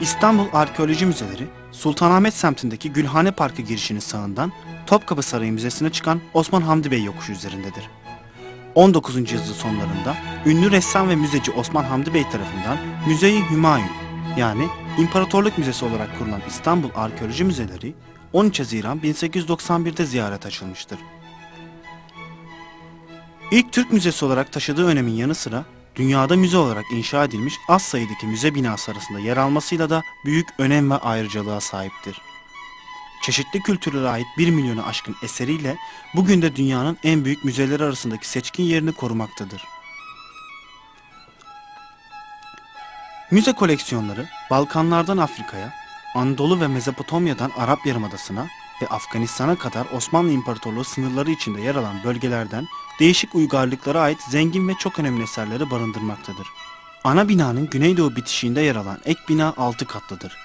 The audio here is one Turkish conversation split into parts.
İstanbul Arkeoloji Müzeleri, Sultanahmet semtindeki Gülhane Parkı girişinin sağından Topkapı Sarayı Müzesi'ne çıkan Osman Hamdi Bey yokuşu üzerindedir. 19. yüzyıl sonlarında ünlü ressam ve müzeci Osman Hamdi Bey tarafından Müze-i Hümayun yani İmparatorluk Müzesi olarak kurulan İstanbul Arkeoloji Müzeleri 13 Haziran 1891'de ziyaret açılmıştır. İlk Türk müzesi olarak taşıdığı önemin yanı sıra dünyada müze olarak inşa edilmiş az sayıdaki müze binası arasında yer almasıyla da büyük önem ve ayrıcalığa sahiptir. Çeşitli kültürlere ait 1 milyonu aşkın eseriyle bugün de dünyanın en büyük müzeleri arasındaki seçkin yerini korumaktadır. Müze koleksiyonları Balkanlardan Afrika'ya, Anadolu ve Mezopotamya'dan Arap Yarımadası'na ve Afganistan'a kadar Osmanlı İmparatorluğu sınırları içinde yer alan bölgelerden değişik uygarlıklara ait zengin ve çok önemli eserleri barındırmaktadır. Ana binanın güneydoğu bitişiğinde yer alan ek bina 6 katlıdır.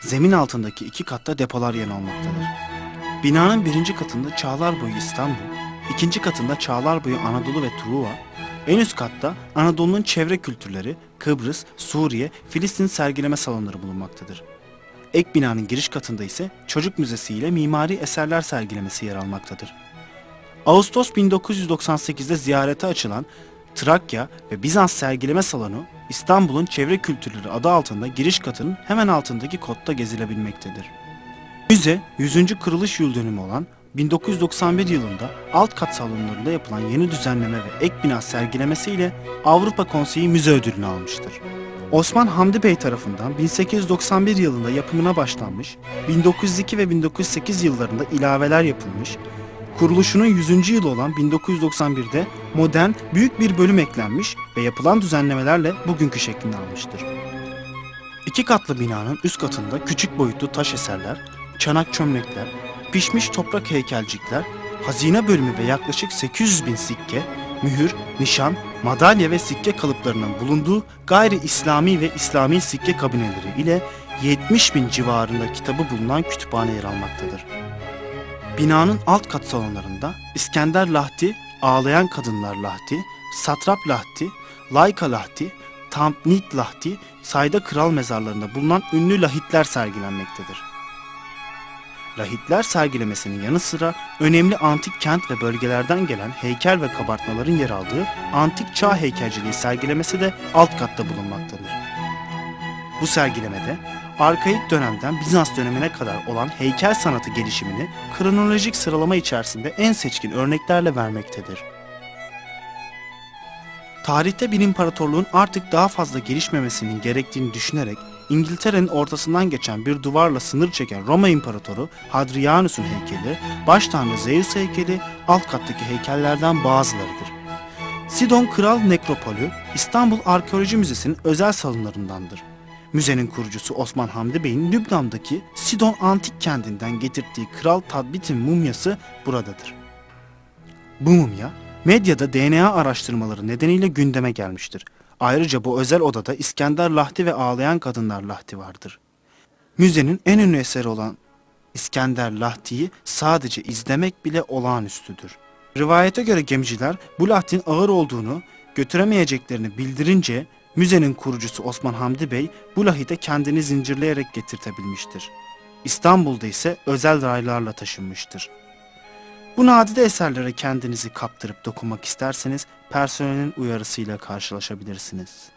Zemin altındaki iki katta depolar yer almaktadır. Binanın birinci katında Çağlar Boyu İstanbul, ikinci katında Çağlar Boyu Anadolu ve Truva, en üst katta Anadolu'nun çevre kültürleri, Kıbrıs, Suriye, Filistin sergileme salonları bulunmaktadır. Ek binanın giriş katında ise çocuk müzesi ile mimari eserler sergilemesi yer almaktadır. Ağustos 1998'de ziyarete açılan Trakya ve Bizans sergileme salonu İstanbul'un çevre kültürleri adı altında giriş katının hemen altındaki kotta gezilebilmektedir. Müze 100. kuruluş yıl dönümü olan 1991 yılında alt kat salonlarında yapılan yeni düzenleme ve ek bina sergilemesiyle Avrupa Konseyi Müze Ödülünü almıştır. Osman Hamdi Bey tarafından 1891 yılında yapımına başlanmış, 1902 ve 1908 yıllarında ilaveler yapılmış, kuruluşunun 100. yılı olan 1991'de modern büyük bir bölüm eklenmiş ve yapılan düzenlemelerle bugünkü şeklini almıştır. İki katlı binanın üst katında küçük boyutlu taş eserler, çanak çömlekler, pişmiş toprak heykelcikler, hazine bölümü ve yaklaşık 800 bin sikke, mühür, nişan, madalya ve sikke kalıplarının bulunduğu gayri İslami ve İslami sikke kabineleri ile 70 bin civarında kitabı bulunan kütüphane yer almaktadır. Binanın alt kat salonlarında İskender Lahti, Ağlayan Kadınlar Lahti, Satrap Lahti, Layka Lahti, Tampnit Lahti, sayda kral mezarlarında bulunan ünlü lahitler sergilenmektedir. Lahitler sergilemesinin yanı sıra önemli antik kent ve bölgelerden gelen heykel ve kabartmaların yer aldığı antik çağ heykelciliği sergilemesi de alt katta bulunmaktadır. Bu sergilemede arkaik dönemden Bizans dönemine kadar olan heykel sanatı gelişimini kronolojik sıralama içerisinde en seçkin örneklerle vermektedir. Tarihte bir imparatorluğun artık daha fazla gelişmemesinin gerektiğini düşünerek İngiltere'nin ortasından geçen bir duvarla sınır çeken Roma İmparatoru Hadrianus'un heykeli, baş tanrı Zeus heykeli alt kattaki heykellerden bazılarıdır. Sidon Kral Nekropolü İstanbul Arkeoloji Müzesi'nin özel salonlarındandır. Müzenin kurucusu Osman Hamdi Bey'in Lübnan'daki Sidon Antik Kenti'nden getirdiği Kral Tadbit'in mumyası buradadır. Bu mumya medyada DNA araştırmaları nedeniyle gündeme gelmiştir. Ayrıca bu özel odada İskender Lahti ve Ağlayan Kadınlar Lahti vardır. Müzenin en ünlü eseri olan İskender Lahti'yi sadece izlemek bile olağanüstüdür. Rivayete göre gemiciler bu lahtin ağır olduğunu, götüremeyeceklerini bildirince müzenin kurucusu Osman Hamdi Bey bu lahide kendini zincirleyerek getirtebilmiştir. İstanbul'da ise özel raylarla taşınmıştır. Bu nadide eserlere kendinizi kaptırıp dokunmak isterseniz personelin uyarısıyla karşılaşabilirsiniz.